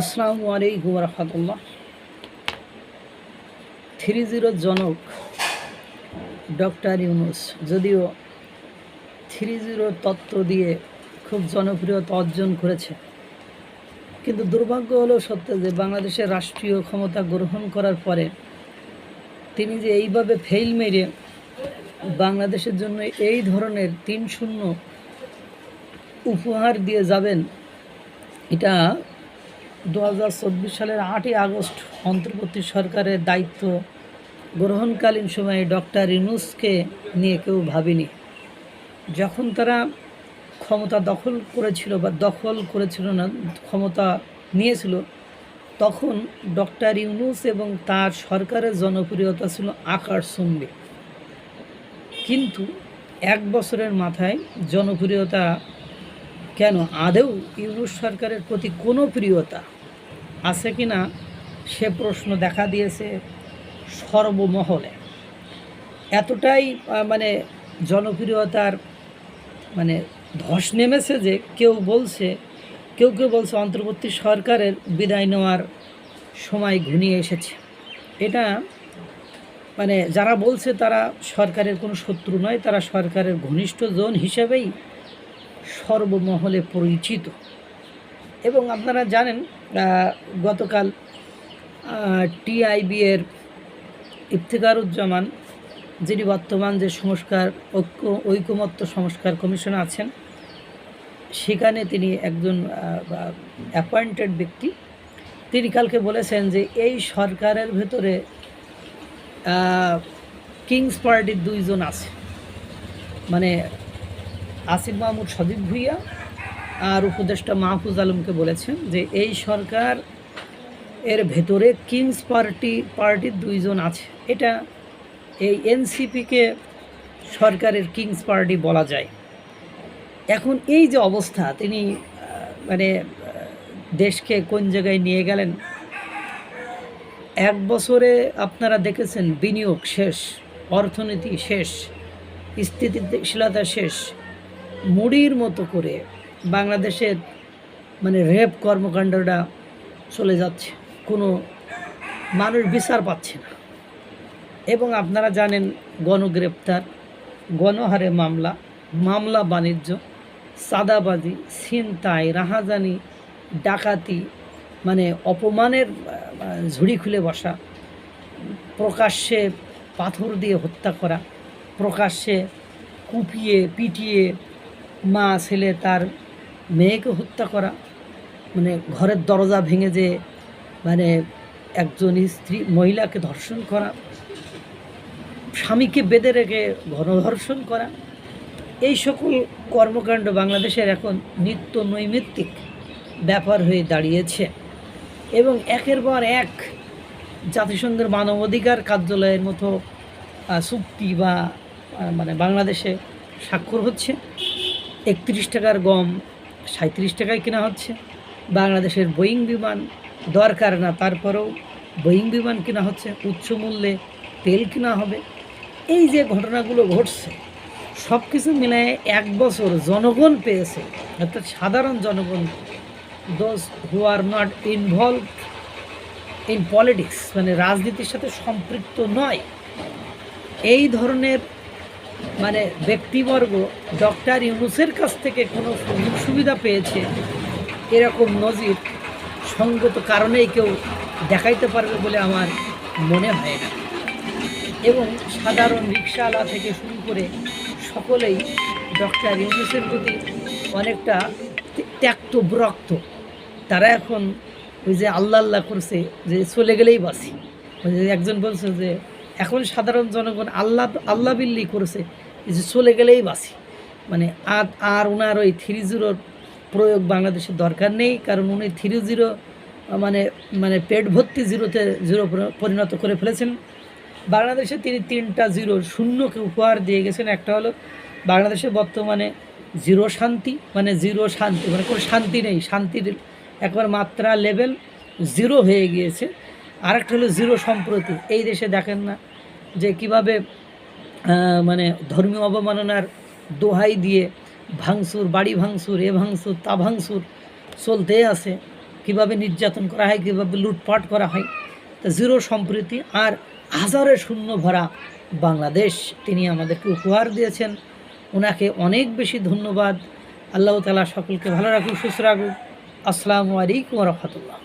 আসসালামু আলাইকুম রহমতুল্লাহ। থ্রি জিরোর জনক, ডক্টর ইউনুস, যদিও থ্রি জিরোর তত্ত্ব দিয়ে খুব জনপ্রিয়তা অর্জন করেছে, কিন্তু দুর্ভাগ্য হলো সত্য যে বাংলাদেশের রাষ্ট্রীয় ক্ষমতা গ্রহণ করার পরে তিনি যে এইভাবে ফেল মেরে বাংলাদেশের জন্য এই ধরনের তিন শূন্য উপহার দিয়ে যাবেন, এটা দু হাজার চব্বিশ সালের আটই আগস্ট অন্তর্বর্তী সরকারের দায়িত্ব গ্রহণকালীন সময়ে ডক্টর ইনুসকে নিয়ে কেউ ভাবেনি। যখন তারা ক্ষমতা দখল করেছিল বা দখল করেছিল না, ক্ষমতা নিয়েছিল, তখন ডক্টর ইউনুস এবং তার সরকারের জনপ্রিয়তা ছিল আকার আকাশচুম্বী কিন্তু এক বছরের মাথায় জনপ্রিয়তা কেন? আদেও ইউনুস সরকারের প্রতি কোনো প্রিয়তা আছে কি না? সে প্রশ্ন দেখা দিয়েছে সর্বমহলে। এতটাই মানে জনপ্রিয়তার মানে ধস নেমেছে যে কেউ বলছে, কেউ কেউ বলছে অন্তর্বর্তী সরকারের বিদায় নেওয়ার সময় ঘনিয়ে এসেছে। এটা মানে যারা বলছে তারা সরকারের কোনো শত্রু নয়, তারা সরকারের ঘনিষ্ঠ জন হিসেবেই সর্বমহলে পরিচিত। এবং আপনারা জানেন গতকাল টিআইবি এর ইফতিকারুজ্জামান যিনি বর্তমান যে সংস্কার, ঐক্য, ঐকমত্য সংস্কার কমিশন আছেন, সেখানে তিনি একজন অ্যাপয়েন্টেড ব্যক্তি। তিনি কালকে বলেছেন যে এই সরকারের ভেতরে কিংস পার্টির দুইজন আছে। মানে আসিফ মাহমুদ সদীপ ভুইয়া আর উপদেষ্টা মাহফুজ আলমকে বলেছেন যে এই সরকার এর ভেতরে কিংস পার্টি, পার্টির দুইজন আছে। এটা এই এনসিপিকে সরকারের কিংস পার্টি বলা যায়। এখন এই যে অবস্থা, তিনি মানে দেশকে কোন জায়গায় নিয়ে গেলেন? এক বছরে আপনারা দেখেছেন বিনিয়োগ শেষ, অর্থনীতি শেষ, স্থিতিশীলতা শেষ মুড়ির মতো করে বাংলাদেশের মানে রেপ কর্মকাণ্ডটা চলে যাচ্ছে। কোনো মানুষ বিচার পাচ্ছে না। এবং আপনারা জানেন গণগ্রেপ্তার, গণহারে মামলা মামলা বাণিজ্য, সাদাবাজি, ছিনতাই, রাহাজানি, ডাকাতি মানে অপমানের ঝুড়ি খুলে বসা, প্রকাশ্যে পাথর দিয়ে হত্যা করা, প্রকাশ্যে কুপিয়ে, পিটিয়ে মা ছেলে তার মেয়েকে হত্যা করা মানে ঘরের দরজা ভেঙে যে মানে একজন স্ত্রী মহিলাকে ধর্ষণ করা, স্বামীকে বেঁধে রেখে গণধর্ষণ করা, এই সকল কর্মকাণ্ড বাংলাদেশের এখন নিত্য নৈমিত্তিক ব্যাপার হয়ে দাঁড়িয়েছে। এবং একের পর এক জাতিসংঘের মানবাধিকার কার্যালয়ের মতো চুক্তি বা মানে বাংলাদেশে স্বাক্ষর হচ্ছে। একত্রিশ টাকার গম সাঁত্রিশ টাকায় কেনা হচ্ছে। বাংলাদেশের বোয়িং বিমান দরকার না, তারপরেও বোয়িং বিমান কেনা হচ্ছে, উচ্চ মূল্যে তেল কেনা হবে। এই যে ঘটনাগুলো ঘটছে সব কিছু মিলায় এক বছর জনগণ পেয়েছে, অর্থাৎ সাধারণ জনগণ those who are not involve in politics মানে রাজনীতির সাথে সম্পৃক্ত নয়। এই ধরনের মানে ব্যক্তিবর্গ, ডক্টর ইউনুসের কাছ থেকে কোনো সুযোগ সুবিধা পেয়েছে এরকম নজির সঙ্গত কারণেই কেউ দেখাইতে পারবে বলে আমার মনে হয় না। এবং সাধারণ রিক্সাওয়ালা থেকে শুরু করে সকলেই ডক্টর ইউনুসের প্রতি অনেকটা ত্যা- ত্যক্ত বিরক্ত। তারা এখন ওই যে আল্লাহ আল্লাহ করছে যে চলে গেলেই বাসি একজন বলছে যে এখন সাধারণ জনগণ আল্লাহ আল্লাহ বিল্লি করেছে যে চলে গেলেই বাসি মানে আর আর ওনার ওই থ্রি জিরোর প্রয়োগ বাংলাদেশের দরকার নেই, কারণ উনি থ্রি জিরো মানে মানে পেট ভর্তি জিরোতে জিরো পরিণত করে ফেলেছেন। বাংলাদেশে তিনি তিনটা জিরো শূন্যকে উপহার দিয়ে গেছেন। একটা হলো বাংলাদেশে বর্তমানে জিরো শান্তি মানে জিরো শান্তি মানে কোনো শান্তি নেই। শান্তির একবার মাত্রা লেভেল জিরো হয়ে গিয়েছে। আরেকটা হলো জিরো সম্প্রতি। এই দেশে দেখেন না যে কীভাবে মানে ধর্মীয় অবমাননার দোহাই দিয়ে ভাঙচুর, বাড়ি ভাঙচুর, এ ভাঙচুর, তা ভাঙচুর চলতে আছে। কীভাবে নির্যাতন করা হয়, কীভাবে লুটপাট করা হয়, তা জিরো সম্প্রীতি আর হাজারে শূন্য ভরা বাংলাদেশ। তিনি আমাদেরকে উপহার দিয়েছেন। ওনাকে অনেক বেশি ধন্যবাদ। আল্লাহ তালা সকলকে ভালো রাখুক, সুস্থ রাখুক। আসসালামু আলাইকুম রহমতুল্লাহ।